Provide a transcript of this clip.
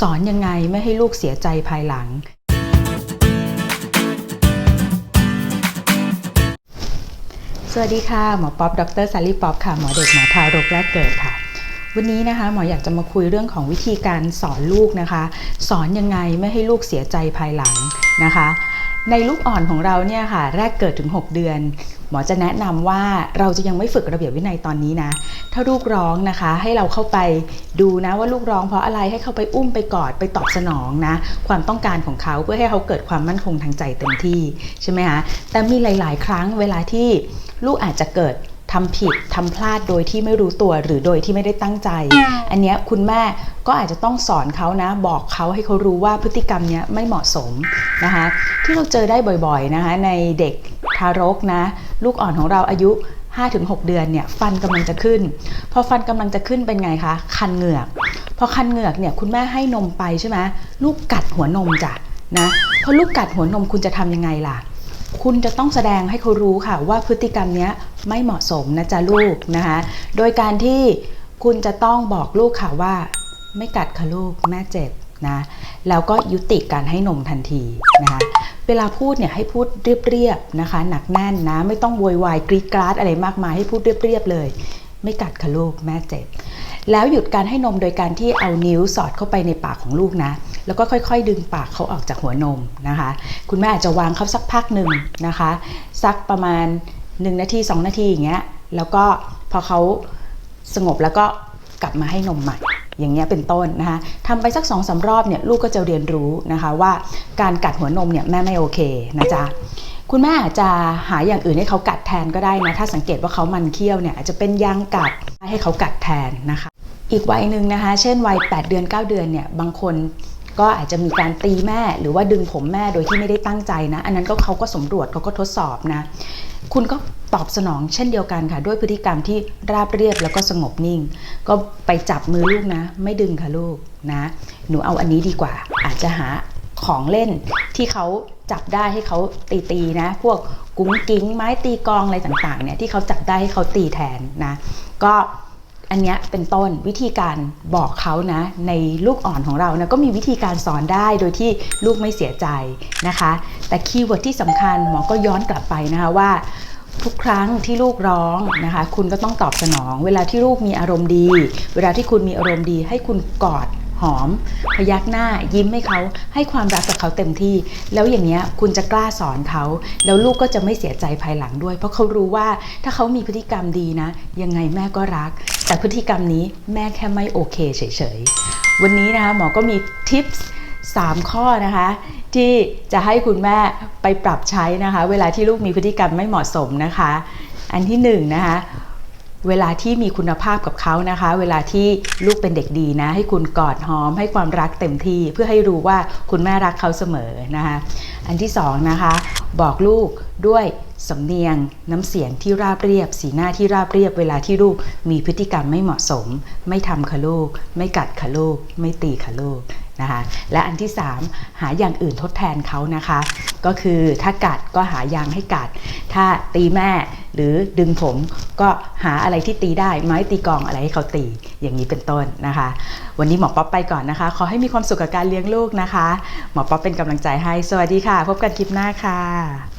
สอนยังไงไม่ให้ลูกเสียใจภายหลัง สวัสดีค่ะ หมอป๊อป ดรซารีป๊อปค่ะ หมอเด็กหมอทารกแรกเกิดค่ะ วันนี้นะคะหมออยากจะมาคุยเรื่องของวิธีการสอนลูกนะคะ สอนยังไงไม่ให้ลูกเสียใจภายหลังนะคะ ในลูกอ่อนของเราเนี่ยค่ะ แรกเกิดถึง 6 เดือน หมอจะแนะนำว่าเราจะยังไม่ฝึกระเบียบวินัยตอนนี้นะ ถ้าลูกร้องนะคะ ให้เราเข้าไปดูนะว่าลูกร้องเพราะอะไรให้เข้าไปอุ้มไปกอดไปตอบสนองนะ ความต้องการของเขาเพื่อให้เขาเกิดความมั่นคงทางใจเต็มที่ใช่ไหมคะแต่มีหลาย ๆ ครั้งเวลาที่ลูกอาจจะเกิด ทำผิดทำพลาดโดยที่ไม่รู้ตัวหรือโดยที่ไม่ได้ตั้งใจ อันเนี้ยคุณแม่ก็อาจจะต้องสอนเขานะ บอกเขาให้เขารู้ว่าพฤติกรรมเนี้ยไม่เหมาะสมนะคะ ที่เราเจอได้บ่อยๆนะคะ ในเด็กทารกนะ ลูกอ่อนของเราอายุ 5-6 เดือนเนี่ยฟันกำลังจะขึ้น พอฟันกำลังจะขึ้นเป็นไงคะ คันเหงือก พอคันเหงือกเนี่ยคุณแม่ให้นมไปใช่ไหมลูกกัดหัวนมจ้ะนะพอลูกกัดหัวนมคุณจะทำยังไงล่ะ คุณจะต้องแสดงให้เขารู้ค่ะว่าพฤติกรรมเนี้ย ไม่เหมาะสมนะจ๊ะลูกนะคะ โดยการที่คุณจะต้องบอกลูกค่ะว่า ไม่กัดค่ะลูกแม่เจ็บนะแล้วก็ยุติการให้นมทันทีนะคะเวลาพูดเนี่ยให้พูดเรียบๆนะคะ หนักแน่นนะไม่ต้องโวยวายกรีดกราดอะไรมากมายให้พูดเรียบๆเลย ไม่กัดค่ะลูกแม่เจ็บ แล้วหยุดการให้นมโดยการที่เอานิ้วสอดเข้าไปในปากของลูกนะ แล้วก็ค่อยๆ ดึงปากเขาออกจากหัวนมนะคะ คุณแม่อาจจะวางเขาสักพักหนึ่งนะคะ สักประมาณ 1 นาที 2 นาทีอย่างเงี้ยแล้วก็พอเขาสงบแล้วก็กลับมาให้นมใหม่อย่างเงี้ยเป็นต้นนะคะทำไปสัก2อสารอบเนี่ยลูกก็จะเรียนรู้นะคะว่าการกัดหัวนมเนี่ยแม่ไม่โอเคนะจ๊ะคุณแม่อาจจะหาอย่างอื่นให้เขากัดแทนก็ได้นะถ้าสังเกตว่าเขามันเคี้ยวเนี่ยอาจจะเป็นยางกัดให้เขากัดแทนนะคะ อีกวัยหนึ่งนะคะ เช่นวัย 8 เดือน 9 เดือนเนี่ยบางคน ก็อาจจะมีการตีแม่ หรือว่าดึงผมแม่โดยที่ไม่ได้ตั้งใจนะ อันนั้นก็เขาก็สำรวจเขาก็ทดสอบนะ คุณก็ตอบสนองเช่นเดียวกันค่ะ ด้วยพฤติกรรมที่ราบเรียบแล้วก็สงบนิ่ง ก็ไปจับมือลูกนะ ไม่ดึงค่ะลูกนะ หนูเอาอันนี้ดีกว่า อาจจะหาของเล่นที่เขาจับได้ให้เขาตีตีๆนะ พวกกุ้งกิ้งไม้ตีกองอะไรต่างๆเนี่ยที่เขาจับได้ให้เขาตีแทนนะ ก็ อันนี้เป็นต้นวิธีการบอกเขานะ ในลูกอ่อนของเรานะก็มีวิธีการสอนได้โดยที่ลูกไม่เสียใจนะคะ แต่คีย์เวิร์ดที่สำคัญหมอก็ย้อนกลับไปนะคะว่าทุกครั้งที่ลูกร้องนะคะ คุณก็ต้องตอบสนอง เวลาที่ลูกมีอารมณ์ดี เวลาที่คุณมีอารมณ์ดี ให้คุณกอด อม พยักหน้ายิ้มให้เขาให้ความรักกับเขาเต็มที่ แล้วอย่างเนี้ยคุณจะกล้าสอนเขา แล้วลูกก็จะไม่เสียใจภายหลังด้วย เพราะเขารู้ว่าถ้าเขามีพฤติกรรมดีนะ ยังไงแม่ก็รัก แต่พฤติกรรมนี้แม่แค่ไม่โอเคเฉยๆ วันนี้นะคะหมอก็มีทิปส์3 ข้อนะคะที่จะให้คุณแม่ไปปรับใช้นะคะ เวลาที่ลูกมีพฤติกรรมไม่เหมาะสมนะคะ อันที่1นงนะคะ เวลาที่มีคุณภาพกับเขานะคะ เวลาที่ลูกเป็นเด็กดีนะ ให้คุณกอดหอม ให้ความรักเต็มที่เพื่อให้รู้ว่าคุณแม่รักเขาเสมอนะคะ อันที่สองนะคะ บอกลูกด้วยสำเนียงน้ำเสียงที่ราบเรียบ สีหน้าที่ราบเรียบ เวลาที่ลูกมีพฤติกรรมไม่เหมาะสม ไม่ทำค่ะลูก ไม่กัดค่ะลูก ไม่ตีค่ะลูก นะคะและอันที่ 3 หาอย่างอื่นทดแทนเขานะคะ ก็คือถ้ากัดก็หายางให้กัด ถ้าตีแม่หรือดึงผมก็หาอะไรที่ตีได้ ไม้ตีกองอะไรให้เขาตีอย่างนี้เป็นต้นนะคะ วันนี้หมอป๊อปไปก่อนนะคะ ขอให้มีความสุขกับการเลี้ยงลูกนะคะ หมอป๊อปเป็นกำลังใจให้ สวัสดีค่ะ พบกันคลิปหน้าค่ะ